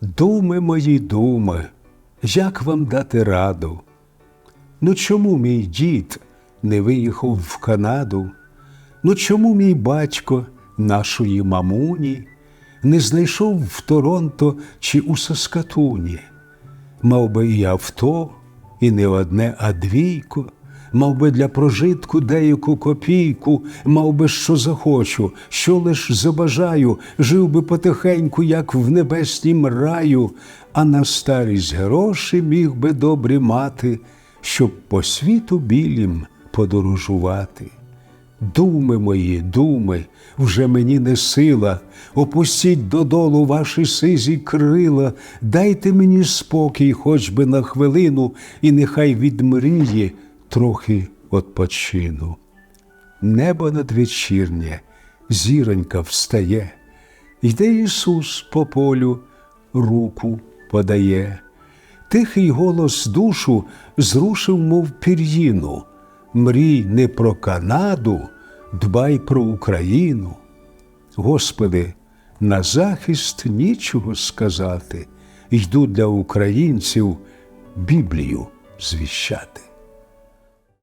Думи мої думи, як вам дати раду? Ну чому мій дід не виїхав в Канаду? Ну чому мій батько нашої мамуні не знайшов в Торонто чи у Саскатуні? Мав би і авто, і не одне, а двійко, мав би для прожитку деяку копійку, мав би що захочу, що лиш забажаю, жив би потихеньку, як в небеснім раю, а на старість гроші міг би добрі мати, щоб по світу білім подорожувати. Думи мої, думи, вже мені не сила, опустіть додолу ваші сизі крила, дайте мені спокій хоч би на хвилину, і нехай від мрії трохи odpoчину. Небо надвечірнє, зіронька встає, йде Ісус по полю, руку подає. Тихий голос душу зрушив, мов пір'їну. Мрій не про Канаду, дбай про Україну. Господи, на захист нічого сказати, йду для українців Біблію звіщати.